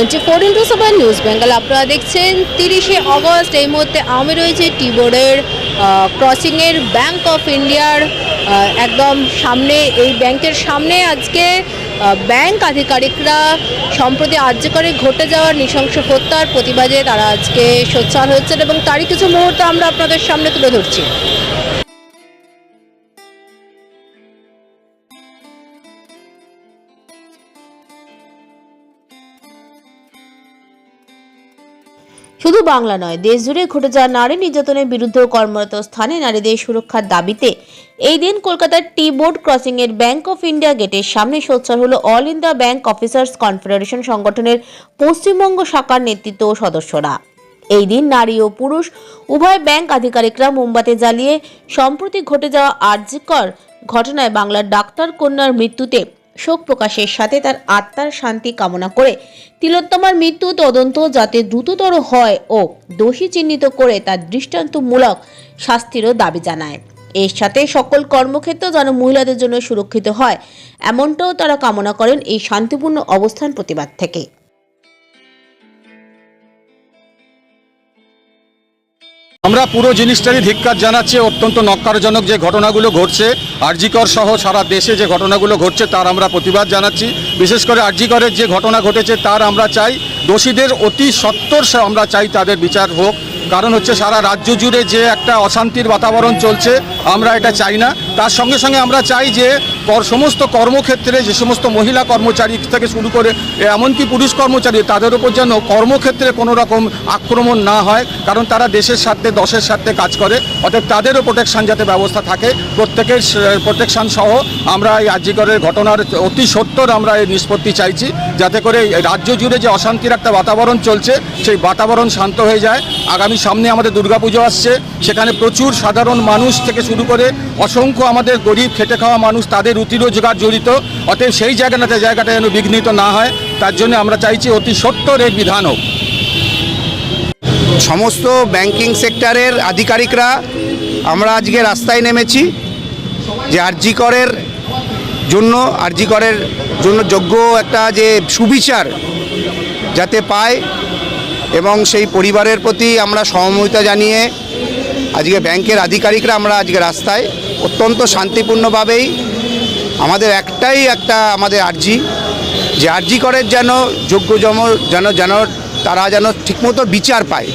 Twenty four into seven news Bengal. আপনারা দেখছেন তিরিশে অগস্ট, এই মুহূর্তে আমি রয়েছে টি বোর্ডের ক্রসিংয়ের ব্যাংক অফ ইন্ডিয়ার একদম সামনে, এই ব্যাংকের সামনে আজকে ব্যাংক আধিকারিকরা সম্প্রতি আর্যকরে ঘটে যাওয়ার নৃশংস হত্যার প্রতিবাদে তারা আজকে সোচ্চার হচ্ছেন এবং তারই কিছু মুহূর্ত আমরা আপনাদের সামনে তুলে ধরছি। শুধু বাংলা নয় দেশ জুড়ে ঘটে যাওয়া নারী নির্যাতনের বিরুদ্ধে কর্মরত স্থানে নারীদের সুরক্ষার দাবিতে এই দিন কলকাতার টি বোর্ড ক্রসিং এর ব্যাংক অফ ইন্ডিয়া গেটের সামনে সোচ্চার হলো all India bank officers confederation সংগঠনের পশ্চিমবঙ্গ শাখার নেতৃত্ব ও সদস্যরা। এই দিন নারী ও পুরুষ উভয় ব্যাংক আধিকারিকরা মোমবাতি জ্বালিয়ে সম্প্রতি ঘটে যাওয়া আর্যকর ঘটনায় বাংলার ডাক্তার কন্যার মৃত্যুতে শোক প্রকাশের সাথে তার আত্মার শান্তি কামনা করে। তিলোত্তমার মৃত্যু তদন্ত যাতে দ্রুততর হয় ও দোষী চিহ্নিত করে তার দৃষ্টান্তমূলক শাস্তিরও দাবি জানায়। এর সাথে সকল কর্মক্ষেত্র যেন মহিলাদের জন্য সুরক্ষিত হয়, এমনটাও তারা কামনা করেন এই শান্তিপূর্ণ অবস্থান প্রতিবাদ থেকে। আমরা পুরো জিনিসটারই ধিক্কার জানাচ্ছি। অত্যন্ত নক্কারজনক যে ঘটনাগুলো ঘটছে। আরজিকর সহ সারা দেশে যে ঘটনাগুলো ঘটছে তার আমরা প্রতিবাদ জানাচ্ছি। বিশেষ করে আরজিকরের যে ঘটনা ঘটেছে তার আমরা চাই। দোষীদের অতি সত্তর আমরা চাই তাদের বিচার হোক। কারণ হচ্ছে সারা রাজ্য জুড়ে যে একটা অশান্তির বাতাবরণ চলছে, আমরা এটা চাই না। তার সঙ্গে সঙ্গে আমরা চাই যে সমস্ত কর্মক্ষেত্রে যে সমস্ত মহিলা কর্মচারী থেকে শুরু করে এমনকি পুরুষ কর্মচারী, তাদের উপর যেন কর্মক্ষেত্রে কোনো রকম আক্রমণ না হয়, কারণ তারা দেশের স্বার্থে, দশের স্বার্থে কাজ করে, অতএব তাদেরও প্রোটেকশন যাতে ব্যবস্থা থাকে। প্রত্যেকের প্রোটেকশন সহ আমরা এই রাজ্যিকরের ঘটনার অতি সত্তর আমরা এই নিষ্পত্তি চাইছি, যাতে করে রাজ্য জুড়ে যে অশান্তির একটা বাতাবরণ চলছে, সেই বাতাবরণ শান্ত হয়ে যায়। আগামী সামনে আমাদের দুর্গাপুজো আসছে, সেখানে প্রচুর সাধারণ মানুষ থেকে শুরু করে অসংখ্য আমাদের গরিব, খেটে খাওয়া মানুষ, তাদের রুটি রোজগার জড়িত। অতএব সেই জায়গাটাতে জায়গাটা যেন বিঘ্নিত না হয়, তার জন্য আমরা চাইছি অতি সত্তর এর বিধান হোক। সমস্ত ব্যাংকিং সেক্টরের আধিকারিকরা, আমরা আজকে রাস্তায় নেমেছি যে আরজি করের জন্য, আরজি করের জন্য যোগ্য একটা যে সুবিচার যাতে পায় এবং সেই পরিবারের প্রতি আমরা সহমর্মিতা জানিয়ে আজকে ব্যাংকের আধিকারিকরা আমরা আজকে রাস্তায় অত্যন্ত শান্তিপূর্ণভাবেই আমাদের একটাই একটা আমাদের আর্জি। যে আর্জি করের যেন যোগ্য জম যেন যেন তারা যেন ঠিকমতো বিচার পায়।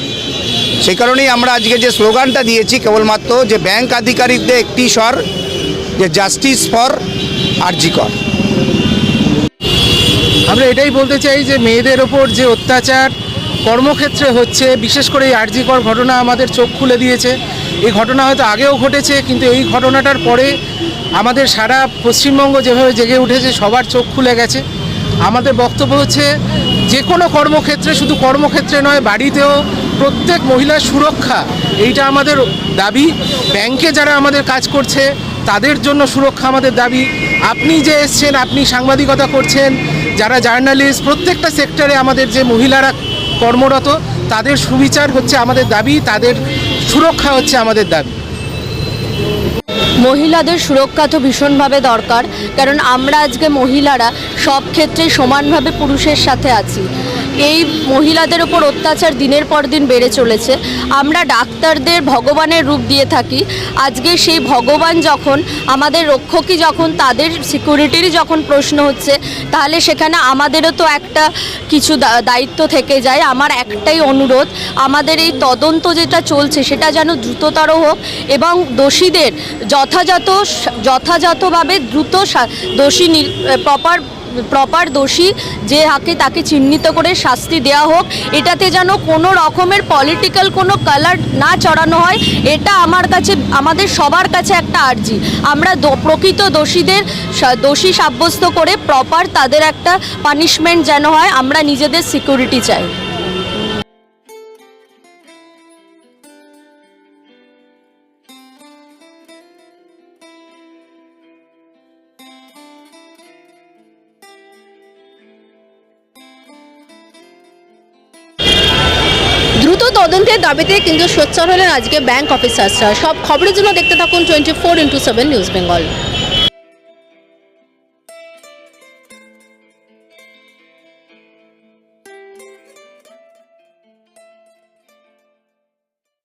সেই কারণেই আমরা আজকে যে স্লোগানটা দিয়েছি কেবলমাত্র যে ব্যাংক আধিকারিকদের একটি স্বর, যে জাস্টিস ফর আরজি কর। আমরা এটাই বলতে চাই যে মেয়েদের ওপর যে অত্যাচার কর্মক্ষেত্রে হচ্ছে, বিশেষ করে এই আর্জিকর ঘটনা আমাদের চোখ খুলে দিয়েছে। এই ঘটনা হয়তো আগেও ঘটেছে, কিন্তু এই ঘটনাটার পরে আমাদের সারা পশ্চিমবঙ্গ যেভাবে জেগে উঠেছে, সবার চোখ খুলে গেছে। আমাদের বক্তব্য হচ্ছে, যে কোনো কর্মক্ষেত্রে শুধু কর্মক্ষেত্রে নয়, বাড়িতেও প্রত্যেক মহিলার সুরক্ষা, এইটা আমাদের দাবি। ব্যাংকে যারা আমাদের কাজ করছে, তাদের জন্য সুরক্ষা আমাদের দাবি। আপনি যে এসছেন, আপনি সাংবাদিকতা করছেন, যারা জার্নালিস্ট, প্রত্যেকটা সেক্টরে আমাদের যে মহিলারা কর্মরত তাদের সুবিচার হচ্ছে আমাদের দাবি, তাদের সুরক্ষা হচ্ছে আমাদের দাবি। মহিলাদের সুরক্ষা তো ভীষণভাবে দরকার, কারণ আমরা আজকে মহিলারা সব ক্ষেত্রে সমানভাবে পুরুষের সাথে আছি। এই মহিলাদের ওপর অত্যাচার দিনের পর দিন বেড়ে চলেছে। আমরা ডাক্তারদের ভগবানের রূপ দিয়ে থাকি। আজকে সেই ভগবান যখন, আমাদের রক্ষকই যখন, তাদের সিকিউরিটিরই যখন প্রশ্ন হচ্ছে, তাহলে সেখানে আমাদেরও তো একটা কিছু দায়িত্ব থেকে যায়। আমার একটাই অনুরোধ, আমাদের এই তদন্ত যেটা চলছে, সেটা যেন দ্রুততর হোক এবং দোষীদের যথাযথ, যথাযথভাবে দ্রুত দোষী প্রপার প্রপার দোষী, যে হাকে তাকে চিহ্নিত করে শাস্তি দেওয়া হোক, এটাতে যেন কোনো রকমের পলিটিক্যাল কোনো কালার না চড়ানো হয়, এটা আমার কাছে, আমাদের সবার কাছে একটা আর্জি। আমরা প্রকৃত দোষীদের দোষী সাব্যস্ত করে প্রপার তাদের একটা পানিশমেন্ট যেন হয়, আমরা নিজেদের সিকিউরিটি চাই। তদন্তের দাবিতে কিন্তু সোচ্চার হলেন আজকে ব্যাংক অফিসার্সরা। সব খবরের জন্য দেখতে থাকুন twenty four into seven news Bengal.